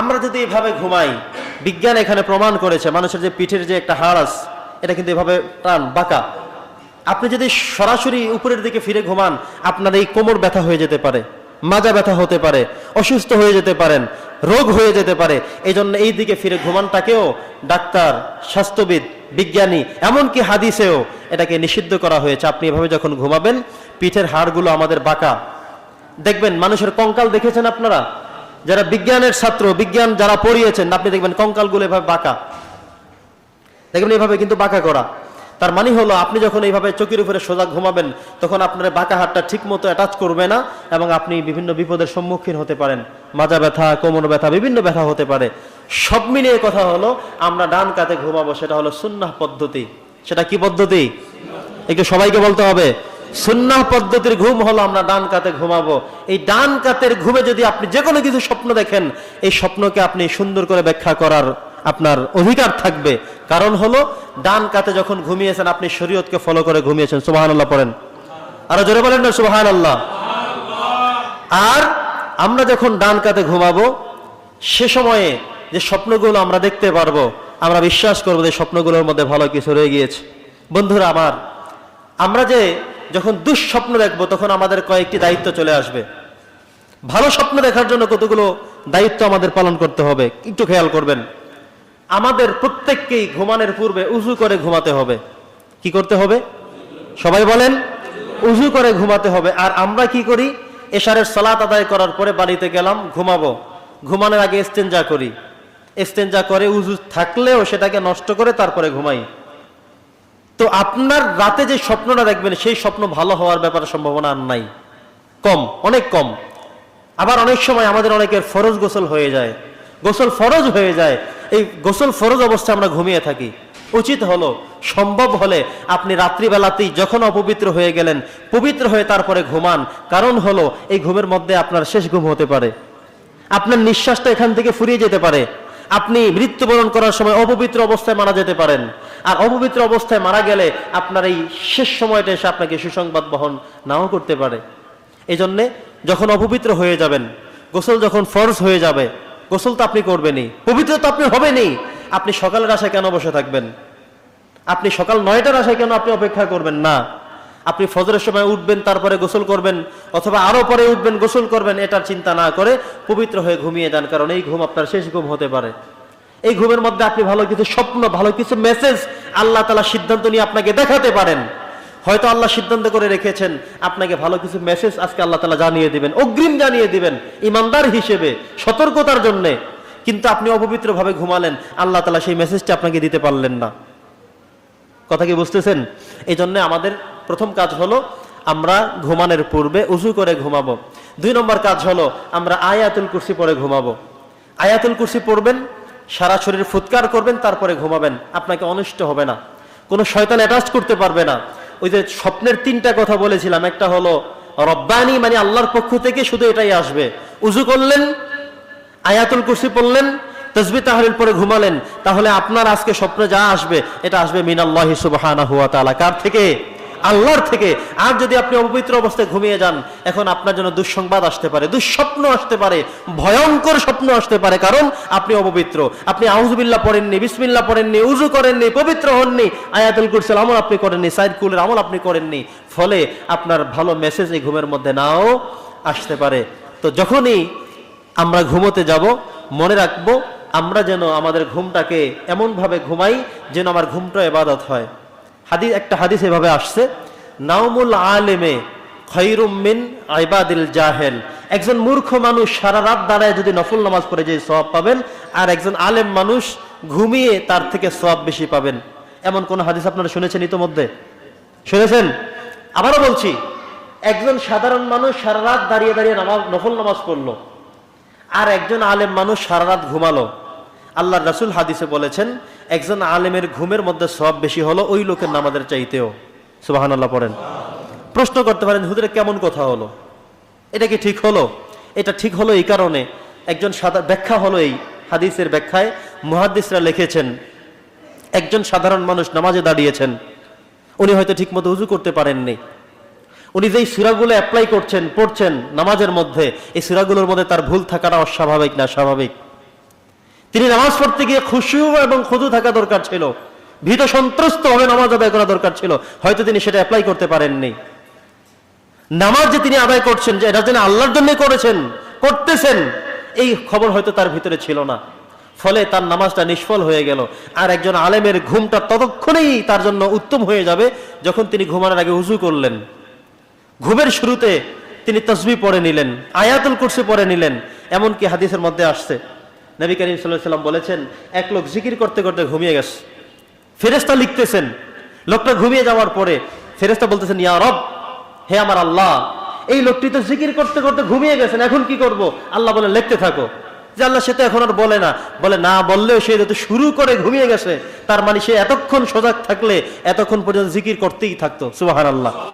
আমরা যদি এভাবে ঘুমাই, বিজ্ঞান এখানে প্রমাণ করেছে, মানুষের যে পিঠের যে একটা হাড় আছে, এটা কিন্তু এভাবে টান বাঁকা। আপনি যদি সরাসরি উপরের দিকে ফিরে ঘুমান, আপনার এই কোমর ব্যথা হয়ে যেতে পারে, মাজা ব্যথা হতে পারে, অসুস্থ হয়ে যেতে পারেন, রোগ হয়ে যেতে পারে এই জন্য এই দিকে ফিরে ঘুমানটাকেও ডাক্তার, স্বাস্থ্যবিদ, বিজ্ঞানী, এমনকি হাদিসেও এটাকে নিষিদ্ধ করা হয়েছে। আপনি এভাবে যখন ঘুমাবেন, পিঠের হাড়গুলো আমাদের বাঁকা। দেখবেন মানুষের কঙ্কাল দেখেছেন আপনারা? যারা বিজ্ঞানের ছাত্র, বিজ্ঞান যারা পড়িয়েছেন, আপনি দেখবেন কঙ্কালগুলো এভাবে বাঁকা। দেখবেন এইভাবে কিন্তু বাঁকা করা। তার মানে হলো, আপনি যখন এইভাবে চোখের উপরে সোজা ঘুমাবেন, তখন আপনার বাঁকা হাতটা ঠিক মতো অ্যাটাচ করবে না এবং আপনি বিভিন্ন বিপদের সম্মুখীন হতে পারেন। মাজা ব্যথা, কোমর ব্যথা, বিভিন্ন ব্যথা হতে পারে। সব মিলিয়ে কথা হলো, আমরা ডান কাতে ঘুমাবো, সেটা হলো সুন্নাহ পদ্ধতি। সেটা কি পদ্ধতি? একটু সবাইকে বলতে হবে। সুন্নাহ পদ্ধতির ঘুম হলো আমরা ডান কাতে ঘুমাবো। এই ডান কাতের ঘুমে যদি আপনি যে কোনো কিছু স্বপ্ন দেখেন, এই স্বপ্নকে আপনি সুন্দর করে ব্যাখ্যা করার আপনার অধিকার থাকবে। কারণ হলো, ডান কাতে যখন ঘুমিয়েছেন, আপনি শরীয়তকে ফলো করে ঘুমিয়েছেন। সুবাহান আল্লাহ পড়েন। আরও জোরে বলেন না সুবাহান আল্লাহ আর আমরা যখন ডান কাতে ঘুমাবো, সে সময়ে যে স্বপ্নগুলো আমরা দেখতে পারব, আমরা বিশ্বাস করব যে স্বপ্নগুলোর মধ্যে ভালো কিছু রয়ে গিয়েছে। বন্ধুরা আমার, আমরা যে যখন দুঃস্বপ্ন দেখব, তখন আমাদের কয়েকটি দায়িত্ব চলে আসবে। ভালো স্বপ্ন দেখার জন্য কতগুলো দায়িত্ব আমাদের পালন করতে হবে, একটু খেয়াল করবেন। আমাদের প্রত্যেককেই ঘুমানোর পূর্বে উজু করে ঘুমাতে হবে। কি করতে হবে? সবাই বলেন, উজু করে ঘুমাতে হবে। আর আমরা কি করি? এশারের সালাত আদায় করার পরে বাড়িতে গেলাম, ঘুমাবো। ঘুমানোর আগে এস্তেঞ্জা করি। এস্তেঞ্জা করে উজু থাকলেও সেটাকে নষ্ট করে তারপরে ঘুমাই। তো আপনার রাতে যে স্বপ্নটা দেখবেন, সেই স্বপ্ন ভালো হওয়ার ব্যাপারে সম্ভাবনা আর নাই। কম, অনেক কম। আবার অনেক সময় আমাদের অনেকের ফরজ গোসল হয়ে যায়। গোসল ফরজ হয়ে যায়। এই গোসল ফরজ অবস্থায় আমরা ঘুমিয়ে থাকি। উচিত হলো, সম্ভব হলে আপনি রাত্রিবেলাতেই যখন অপবিত্র হয়ে গেলেন, পবিত্র হয়ে তারপরে ঘুমান। কারণ হলো, এই ঘুমের মধ্যে আপনার শেষ ঘুম হতে পারে। আপনার নিঃশ্বাসটা এখান থেকে ফুরিয়ে যেতে পারে। আপনি মৃত্যুবরণ করার সময় অপবিত্র অবস্থায় মারা যেতে পারেন। আর অপবিত্র অবস্থায় মারা গেলে আপনার এই শেষ সময়টা এসে আপনাকে সুসংবাদ বহন নাও করতে পারে। এই জন্যে যখন অপবিত্র হয়ে যাবেন, গোসল যখন ফরজ হয়ে যাবে, গোসল তো আপনি করবেনই, পবিত্র তো আপনি হবেনই। আপনি সকালের আশায় কেন বসে থাকবেন? আপনি সকাল নয়টার আশায় কেন আপনি অপেক্ষা করবেন? না। আপনি ফজরের সময় উঠবেন, তারপরে গোসল করবেন, অথবা আরও পরে উঠবেন, গোসল করবেন, এটার চিন্তা না করে পবিত্র হয়ে ঘুমিয়ে যান, কারণ এই ঘুম আপনার শেষ ঘুম হতে পারে। এই ঘুমের মধ্যে আপনি ভালো কিছু স্বপ্ন, ভালো কিছু মেসেজ আল্লাহ তালা সিদ্ধান্ত নিয়ে আপনাকে দেখাতে পারেন। হয়তো আল্লাহ সিদ্ধান্ত করে রেখেছেন, আপনাকে ভালো কিছু মেসেজ আজকে আল্লাহ তালা জানিয়ে দিবেন, অগ্রিম জানিয়ে দিবেন, ইমানদার হিসেবে, সতর্কতার জন্যে। কিন্তু আপনি অপবিত্রভাবে ঘুমালেন, আল্লাহ তালা সেই মেসেজটা আপনাকে দিতে পারলেন না। কথা কি বুঝতেছেন? এই জন্য আমাদের প্রথম কাজ হলো, আমরা ঘুমানোর পূর্বে উজু করে ঘুমাবো। দুই নম্বর কাজ হলো, আমরা আয়াতুল কুরসি পরে ঘুমাবো। আয়াতুল কুরসি পড়বেন সারা শরীর ফুৎকার করবেন, তারপরে ঘুমাবেন। আপনাকে অনিষ্ট হবে না। কোনো শয়তান অ্যাটাচ করতে পারবে না। ওই যে স্বপ্নের তিনটা কথা বলেছিলাম, একটা হলো, রব্বানি মানে আল্লাহর পক্ষ থেকে শুধু এটাই আসবে। উজু করলেন, আয়াতুল কুরসি পড়লেন তসবি তাহলিল পরে ঘুমালেন। তাহলে আপনার আজকে স্বপ্নে যা আসবে, এটা আসবে মিনাল্লাহি সুবহানাহু ওয়া তাআলা। কার থেকে? আল্লাহর থেকে। আর যদি আপনি অপবিত্র অবস্থায় ঘুমিয়ে যান, এখন আপনার জন্য দুঃসংবাদ আসতে পারে, দুঃস্বপ্ন আসতে পারে, ভয়ঙ্কর স্বপ্ন আসতে পারে। কারণ আপনি অপবিত্র। আপনি আউজুবিল্লাহ পড়েননি, বিসমিল্লাহ পড়েননি উজু করেননি, পবিত্র হননি, আয়াতুল কুরসির আমল আপনি করেননি, সাইদ কুলের আমল আপনি করেননি। ফলে আপনার ভালো মেসেজ এই ঘুমের মধ্যে নাও আসতে পারে। তো যখনই আমরা ঘুমোতে যাব, মনে রাখব, আমরা যেন আমাদের ঘুমটাকে এমনভাবে ঘুমাই যেন আমার ঘুমটা এবাদত হয়। হাদিস, একটা হাদিস এভাবে আসছে নাউমুল আলেমে খৈরুমিন আইবাদিল জাহেল। একজন মূর্খ মানুষ সারা রাত দাঁড়ায় যদি নফল নামাজ পড়ে যে সব পাবেন, আর একজন আলেম মানুষ ঘুমিয়ে তার থেকে সব বেশি পাবেন। এমন কোন হাদিস আপনারা শুনেছেন ইতোমধ্যে? শুনেছেন? আবারও বলছি, একজন সাধারণ মানুষ সারা রাত দাঁড়িয়ে দাঁড়িয়ে নামাজ, নফল নামাজ পড়ল, আর একজন আলেম মানুষ সারা রাত ঘুমালো। আল্লাহ রাসুল হাদিসে বলেছেন, একজন আলেমের ঘুমের মধ্যে সব বেশি হলো ওই লোকের নামাজের চাইতেও। সুবাহান আল্লাহ পড়েন। প্রশ্ন করতে পারেন হুদুরে কেমন কথা হলো? এটা কি ঠিক হলো? এটা ঠিক হলো এই কারণে? একজন সাদা, ব্যাখ্যা হলো এই হাদিসের ব্যাখ্যায়। মুহাদ্দিসরা লিখেছেন, একজন সাধারণ মানুষ নামাজে দাঁড়িয়েছেন। উনি হয়তো ঠিকমতো উজু করতে পারেননি। উনি যেই সুরাগুলো অ্যাপ্লাই করছেন, পড়ছেন নামাজের মধ্যে, এই সুরাগুলোর মধ্যে তার ভুল থাকাটা অস্বাভাবিক না স্বাভাবিক? তিনি নামাজ পড়তে গিয়ে খুশু এবং খুদু থাকা দরকার ছিল। ভীত সন্ত্রস্ত হবে নামাজ আদায় করা দরকার ছিল। হয়তো তিনি সেটা অ্যাপ্লাই করতে পারেননি। নামাজ যে তিনি আদায় করছেন, যে এটা যেন আল্লাহর জন্য করেছেন, করতেছেন, এই খবর হয়তো তার ভিতরে ছিল না। ফলে তার নামাজটা নিষ্ফল হয়ে গেল। আর একজন আলেমের ঘুমটা ততক্ষণেই তার জন্য উত্তম হয়ে যাবে, যখন তিনি ঘুমানোর আগে উজু করলেন। ঘুমের শুরুতে তিনি তসবি পড়ে নিলেন, আয়াতুল কুরসি পড়ে নিলেন, এমনকি হাদিসের মধ্যে আসছে। নবী করিম সাল্লাম বলেছেন, এক লোক জিকির করতে করতে ঘুমিয়ে গেছে। ফেরেস্তা লিখতেছেন, লোকটা ঘুমিয়ে যাওয়ার পরে ফেরেস্তা বলতেছেন, ইয়া রব, হে আমার আল্লাহ, এই লোকটি তো জিকির করতে করতে ঘুমিয়ে গেছেন, এখন কি করব? আল্লাহ বলে লিখতে থাকো। যে আল্লাহ সে তো এখন আর বলে না। বলে, না, বললেও সে যেহেতু শুরু করে ঘুমিয়ে গেছে, তার মানে সে এতক্ষণ সজাগ থাকলে এতক্ষণ পর্যন্ত জিকির করতেই থাকতো। সুবাহান আল্লাহ